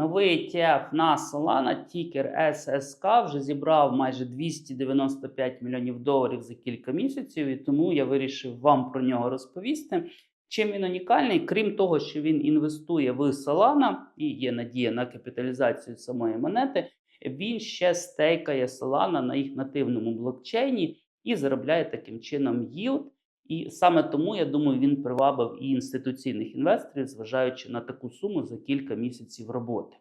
Новий ETF на Solana, тікер SSK, вже зібрав майже 295 мільйонів доларів за кілька місяців, і тому я вирішив вам про нього розповісти. Чим він унікальний, крім того, що він інвестує в Solana і є надія на капіталізацію самої монети, він ще стейкає Solana на їх нативному блокчейні і заробляє таким чином yield. І саме тому я думаю, він привабив і інституційних інвесторів, зважаючи на таку суму за кілька місяців роботи.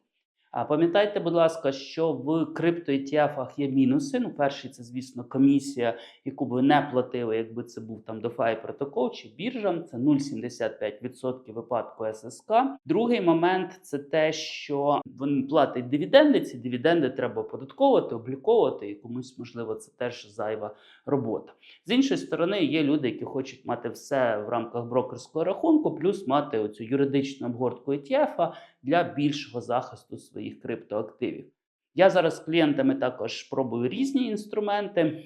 А пам'ятайте, будь ласка, що в крипто ETF є мінуси. Ну, перший це, звісно, комісія, яку б ви не платили, якби це був там DeFi протокол чи біржа. Це 0,75% випадку ССК. Другий момент це те, що він платить дивіденди. Ці дивіденди треба оподатковувати, обліковувати, і комусь можливо це теж зайва робота. З іншої сторони, є люди, які хочуть мати все в рамках брокерського рахунку, плюс мати оцю юридичну обгортку ETF для більшого захисту своїх криптоактивів. Я зараз з клієнтами також пробую різні інструменти,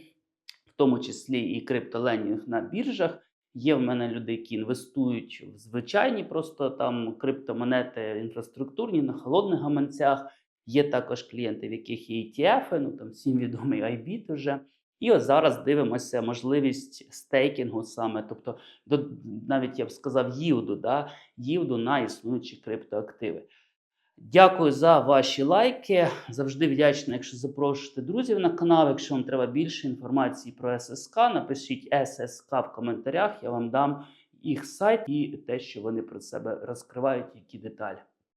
в тому числі і криптоленінг на біржах. Є в мене люди, які інвестують в звичайні просто там криптомонети інфраструктурні на холодних гаманцях. Є також клієнти, в яких є ETF, ну там всім відомий IBIT уже. І ось зараз дивимося можливість стейкінгу саме, тобто до, навіть я б сказав, їлду, да, їлду на існуючі криптоактиви. Дякую за ваші лайки. Завжди вдячний, якщо запрошуєте друзів на канал. Якщо вам треба більше інформації про ССК, напишіть ССК в коментарях. Я вам дам їх сайт і те, що вони про себе розкривають, які деталі.